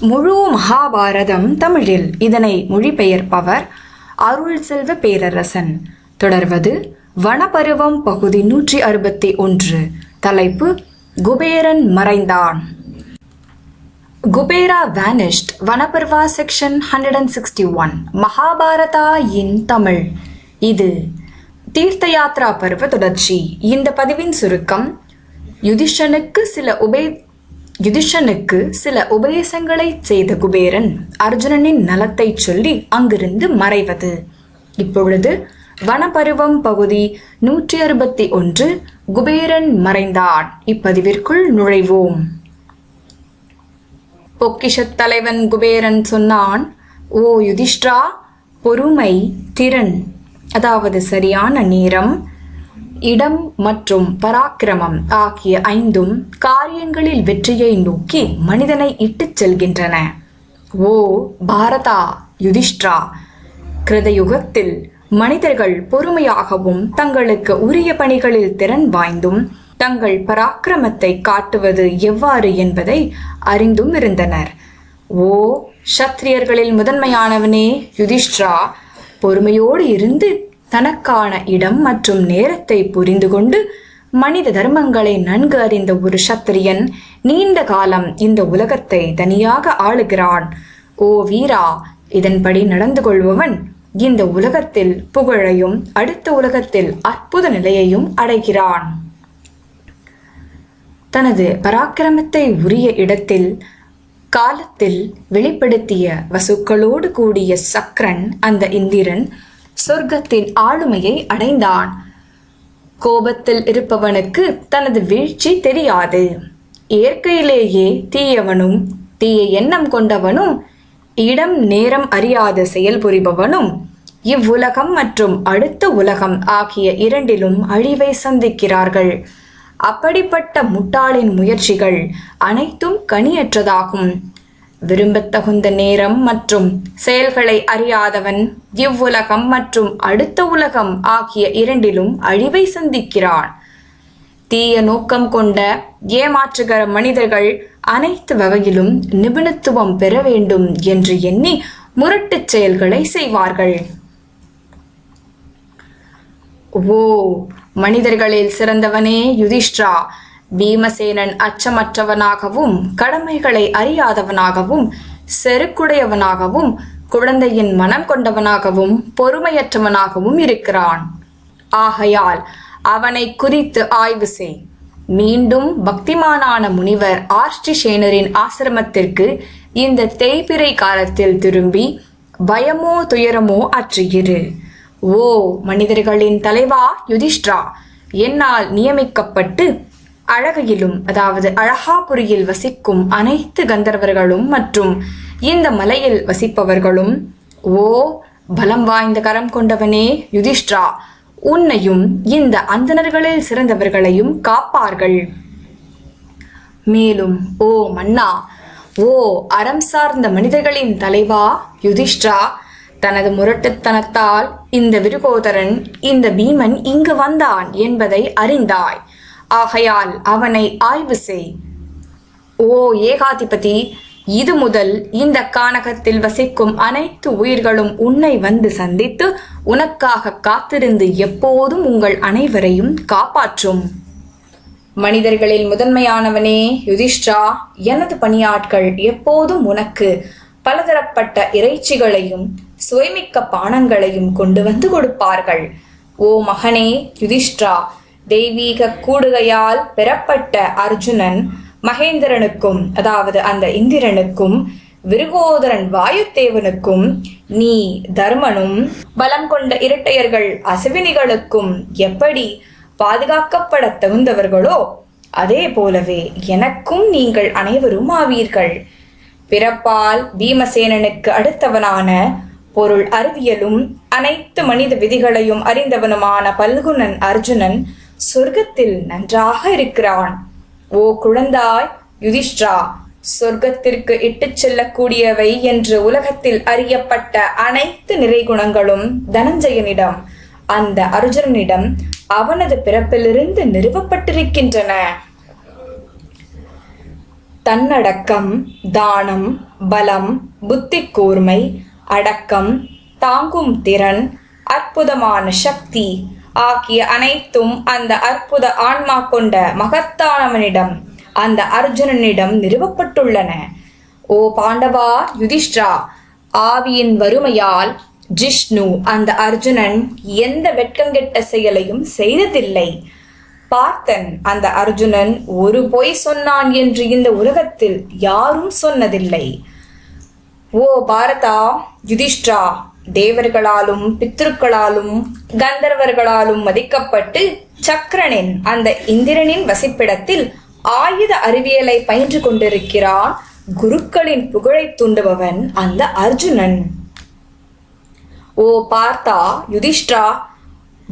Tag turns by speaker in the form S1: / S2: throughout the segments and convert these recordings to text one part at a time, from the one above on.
S1: முழு மகாபாரதம் தமிழில் இதனை மொழிபெயர்ப்பவர் அருள் செல்வ பேரரசன். தொடர்வது வனப்பருவம் பகுதி நூற்றி அறுபத்தி ஒன்று. தலைப்பு Kuberan மறைந்தான். Kubera vanished Vanaparva section hundred and sixty one Mahabharata in Tamil. இது தீர்த்த யாத்ரா பருவ தொடர்ச்சி. இந்த பதிவின் சுருக்கம் யுதிஷனுக்கு சில உபே யுதிஷனுக்கு சில உபதேசங்களை செய்த குபேரன் அர்ஜுனனின் நலத்தை சொல்லி அங்கிருந்து மறைவது. இப்பொழுது வனப்பருவம் பகுதி நூற்றி அறுபத்தி ஒன்று குபேரன் மறைந்தான். இப்பதிவிற்குள் நுழைவோம். பொக்கிஷத் தலைவன் குபேரன் சொன்னான் ஓ யுதிஷ்டா பொறுமை திறன் அதாவது சரியான நேரம் இடம் மற்றும் பராக்கிரமம் ஆகிய ஐந்தும் காரியங்களில் வெற்றியை நோக்கி மனிதனை இட்டுச் செல்கின்றன. ஓ பாரதா யுதிஷ்டிரா கிருதயுகத்தில் மனிதர்கள் பொறுமையாகவும் தங்களுக்கு உரிய பணிகளில் திறன் வாய்ந்தும் தங்கள் பராக்கிரமத்தை காட்டுவது எவ்வாறு என்பதை அறிந்தும் இருந்தனர். ஓ சத்திரியர்களில் முதன்மையானவனே யுதிஷ்டிரா பொறுமையோடு இருந்து தனக்கான இடம் மற்றும் நேரத்தை புரிந்து கொண்டு மனித தர்மங்களை நன்கு அறிந்த ஒரு சத்திரியன் நீண்ட காலம் இந்த உலகத்தை தனியாக ஆளுகிறான். ஓ வீரா இதன்படி நடந்து கொள்பவன் இந்த உலகத்தில் புகழையும் அடுத்த உலகத்தில் அற்புத நிலையையும் அடைகிறான். தனது பராக்கிரமத்தை உரிய இடத்தில் காலத்தில் வெளிப்படுத்திய வசுக்களோடு கூடிய சக்ரன் அந்த இந்திரன் சொர்க்கத்தின் ஆளுமையை அடைந்தான். கோபத்தில் இருப்பவனுக்கு தனது வீழ்ச்சி தெரியாது. இயற்கையிலேயே தீயவனும் தீய எண்ணம் கொண்டவனும் இடம் நேரம் அறியாத செயல் புரிபவனும் இவ்வுலகம் மற்றும் அடுத்த உலகம் ஆகிய இரண்டிலும் அழிவை சந்திக்கிறார்கள். அப்படிப்பட்ட முட்டாளின் முயற்சிகள் அனைத்தும் கனியற்றதாகும். விரும்பத்தகுந்த நேரம் மற்றும் செயல்களை அறியாதவன் இவ்வுலகம் மற்றும் அடுத்த உலகம் ஆகிய இரண்டிலும் அழிவை சந்திக்கிறான். தீய நோக்கம் கொண்ட ஏமாற்றுகிற மனிதர்கள் அனைத்து வகையிலும் நிபுணத்துவம் பெற வேண்டும் என்று எண்ணி முரட்டுச் செயல்களை செய்வார்கள். ஓ மனிதர்களில் சிறந்தவனே யுதிஷ்டிரா. பீமசேனன் அச்சமற்றவனாகவும் கடமைகளை அறியாதவனாகவும் செருக்குடையவனாகவும் குழந்தையின் மனம் கொண்டவனாகவும் பொறுமையற்றவனாகவும் இருக்கிறான். ஆகையால் அவனை குறித்து ஆய்வு செய். மீண்டும் பக்திமானான முனிவர் ஆர்ஷ்டிசேனரின் ஆசிரமத்திற்கு இந்த தேய்பிரை காலத்தில் திரும்பி பயமோ துயரமோ அற்றுகிறு ஓ மனிதர்களின் தலைவா யுதிஷ்டிரா என்னால் நியமிக்கப்பட்டு அழகையிலும் அதாவது அழகாபுரியில் வசிக்கும் அனைத்து கந்தர்வர்களும் மற்றும் இந்த மலையில் வசிப்பவர்களும் ஓ பலம் வாய்ந்த கரம் கொண்டவனே யுதிஷ்டிரா உன்னையும் இந்த அந்தணர்களில் சிறந்தவர்களையும் காப்பார்கள். மேலும் ஓ மன்னா ஓ அறம் சார்ந்த மனிதர்களின் தலைவா யுதிஷ்டிரா தனது முரட்டுத்தனத்தால் இந்த விருகோதரன் இந்த பீமன் இங்கு வந்தான் என்பதை அறிந்தாய். ஆகையால் அவனை ஆய்வு செய். ஓ ஏகாதிபதி இது முதல் இந்த கானகத்தில் வசிக்கும் அனைத்து உயிர்களும் உன்னை வந்து சந்தித்து உனக்காக காத்திருந்து எப்போதும் உங்கள் அனைவரையும் காப்பாற்றும். மனிதர்களில் முதன்மையானவனே யுதிஷ்டா எனது பணியாட்கள் எப்போதும் உனக்கு பலதரப்பட்ட இறைச்சிகளையும் சுவைமிக்க பானங்களையும் கொண்டு வந்து கொடுப்பார்கள். ஓ மகனே யுதிஷ்டா தெய்வீக கூடுகையால் பெறப்பட்ட அர்ஜுனன் மகேந்திரனுக்கும் அதாவது அந்த இந்திரனுக்கும் விருகோதரன் வாயுத்தேவனுக்கும் நீ தர்மனும் பலம் கொண்ட இரட்டையர்கள் அசுவினிகளுக்கும் எப்படி பாதுகாக்கப்பட தகுந்தவர்களோ அதே போலவே எனக்கும் நீங்கள் அனைவரும் ஆவீர்கள். பிறப்பால் பீமசேனனுக்கு அடுத்தவனான பொருள் அறிவியலும் அனைத்து மனித விதிகளையும் அறிந்தவனுமான பல்குணன் அர்ஜுனன் சொர்க்கத்தில் நன்றாக இருக்கிறான். ஓ குழந்தாய் யுதிஷ்டா சொர்க்கத்திற்கு இட்டுச் செல்லக்கூடியவை என்று உலகத்தில் அறியப்பட்ட அனைத்து நிறைகுணங்களும் தனஞ்சயனிடம் அந்த அர்ஜுனனிடம் அவனது பிறப்பிலிருந்து நிறுவப்பட்டிருக்கின்றன. தன்னடக்கம் தானம் பலம் புத்தி கூர்மை அடக்கம் தாங்கும் திறன் அற்புதமான சக்தி ஆகிய அனைத்தும் அந்த அற்புத ஆன்மா கொண்ட மகத்தானவனிடம் அந்த அர்ஜுனனிடம் நிறுவப்பட்டுள்ளன. ஓ பாண்டவா யுதிஷ்டா ஆவியின் வறுமையால் ஜிஷ்ணு அந்த அர்ஜுனன் எந்த வெட்கங்கெட்ட செயலையும் செய்ததில்லை. பார்த்தன் அந்த அர்ஜுனன் ஒரு பொய் சொன்னான் என்று இந்த உலகத்தில் யாரும் சொன்னதில்லை. ஓ பாரதா யுதிஷ்டா தேவர்களாலும் பித்ருக்களாலும் கந்தர்வர்களாலும் மதிக்கப்பட்டு சக்கரனின் அந்த இந்திரனின் வசிப்பிடத்தில் ஆயுத அறிவியலை பயின்று கொண்டிருக்கிறான் குருக்களின் புகழை தூண்டுபவன் அந்த அர்ஜுனன். ஓ பார்த்தா யுதிஷ்டா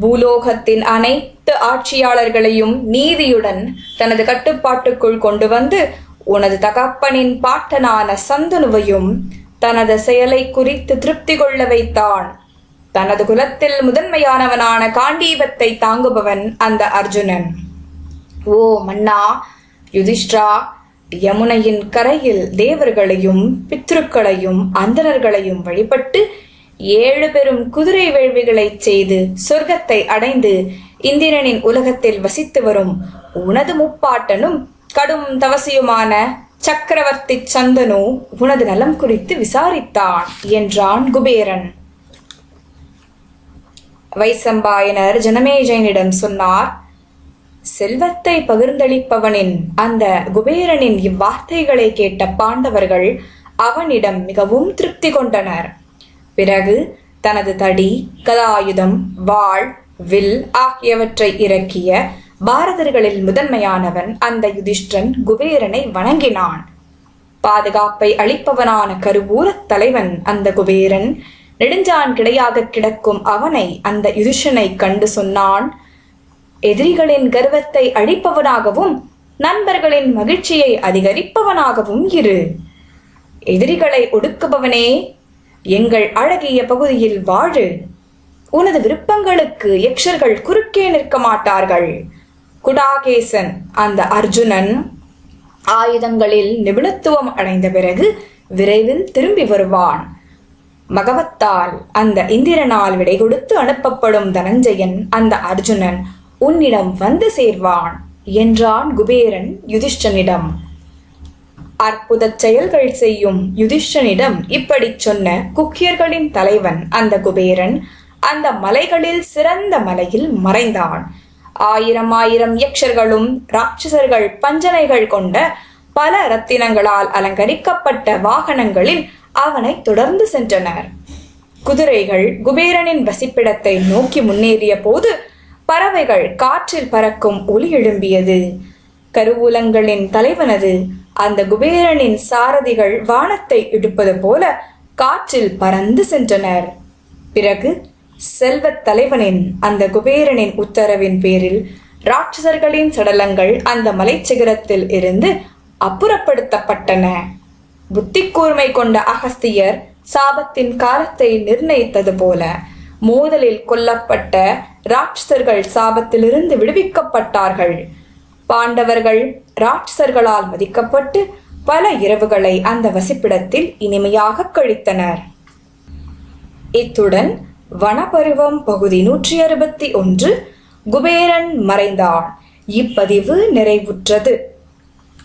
S1: பூலோகத்தின் அனைத்து ஆட்சியாளர்களையும் நீதியுடன் தனது கட்டுப்பாட்டுக்குள் கொண்டு வந்து உனது தகப்பனின் பாட்டனான சந்தனுவையும் தனது செயலை குறித்து திருப்தி கொள்ள வைத்தான். தனது குலத்தில் முதன்மையானவனான காண்டீபத்தை தாங்குபவன் அந்த அர்ஜுனன். ஓ மன்னா யுதிஷ்டா யமுனையின் கரையில் தேவர்களையும் பித்ருக்களையும் அந்தனர்களையும் வழிபட்டு ஏழு பெரும் குதிரை வேள்விகளைச் செய்து சொர்க்கத்தை அடைந்து இந்திரனின் உலகத்தில் வசித்து வரும் உனது முப்பாட்டனும் கடும் தவசியுமான சக்கரவர்த்தி சந்தனு உனது நலம் குறித்து விசாரித்தான் என்றான் குபேரன். வைசம்பாயனர் ஜனமேஜயனிடம் சொன்னார் செல்வத்தை பகிர்ந்தளிப்பவனின் அந்த குபேரனின் இவ்வார்த்தைகளை கேட்ட பாண்டவர்கள் அவனிடம் மிகவும் திருப்தி கொண்டனர். பிறகு தனது தடி கதாயுதம் வாள் வில் ஆகியவற்றை இறக்கிய பாரதர்களில் முதன்மையானவன் அந்த யுதிஷ்டன் குபேரனை வணங்கினான். பாதுகாப்பை அளிப்பவனான கருவூரத் தலைவன் அந்த குபேரன். நெடுஞ்சான் கிடையாக கிடக்கும் அவனை அந்த யுதிஷனை கண்டு சொன்னான் எதிரிகளின் கர்வத்தை அழிப்பவனாகவும் நண்பர்களின் மகிழ்ச்சியை அதிகரிப்பவனாகவும் இரு. எதிரிகளை ஒடுக்குபவனே எங்கள் அழகிய பகுதியில் வாழு. உனது விருப்பங்களுக்கு யக்ஷர்கள் குறுக்கே நிற்க மாட்டார்கள். குடாகேசன் அந்த அர்ஜுனன் ஆயுதங்களில் நிபுணத்துவம் அடைந்த பிறகு விரைவில் திரும்பி வருவான். மகவத்தால் அந்த இந்திரனால் விடை கொடுத்து அனுப்பப்படும் தனஞ்சயன் அந்த அர்ஜுனன் உன்னிடம் வந்து சேர்வான் என்றான் குபேரன் யுதிஷ்டனிடம் அற்புத செயல்கள் செய்யும் யுதிஷ்டனிடம் இப்படி சொன்ன குக்கியர்களின் தலைவன் அந்த குபேரன் அந்த மலைகளில் சிறந்த மலையில் மறைந்தான். ஆயிரம் ஆயிரம் யக்ஷர்களும் ராட்சசர்கள் பஞ்சனைகள் கொண்ட பல ரத்தினங்களால் அலங்கரிக்கப்பட்ட வாகனங்களில் அவனை தொடர்ந்து சென்றனர். குதிரைகள் குபேரனின் வசிப்பிடத்தை நோக்கி முன்னேறிய போது பறவைகள் காற்றில் பறக்கும் ஒலி எழும்பியது. கருவூலங்களின் தலைவனது அந்த குபேரனின் சாரதிகள் வானத்தை இடுப்பது போல காற்றில் பறந்து சென்றனர். பிறகு செல்வத் தலைவனின் அந்த குபேரனின் உத்தரவின் பேரில் ராட்சசர்களின் சடலங்கள் அந்த மலைச்சிகரத்தில் இருந்து அப்புறப்படுத்தப்பட்டன. புத்தி கூர்மை கொண்ட அகஸ்தியர் சாபத்தின் காலத்தை நிர்ணயித்தது போல மோதலில் கொல்லப்பட்ட ராட்சசர்கள் சாபத்திலிருந்து விடுவிக்கப்பட்டார்கள். பாண்டவர்கள் ராட்சசர்களால் மதிக்கப்பட்டு பல இரவுகளை அந்த வசிப்பிடத்தில் இனிமையாக கழித்தனர். இத்துடன் வனப்பருவம் பகுதி நூற்றி அறுபத்தி ஒன்று குபேரன் மறைந்தான் இப்பதிவு நிறைவுற்றது.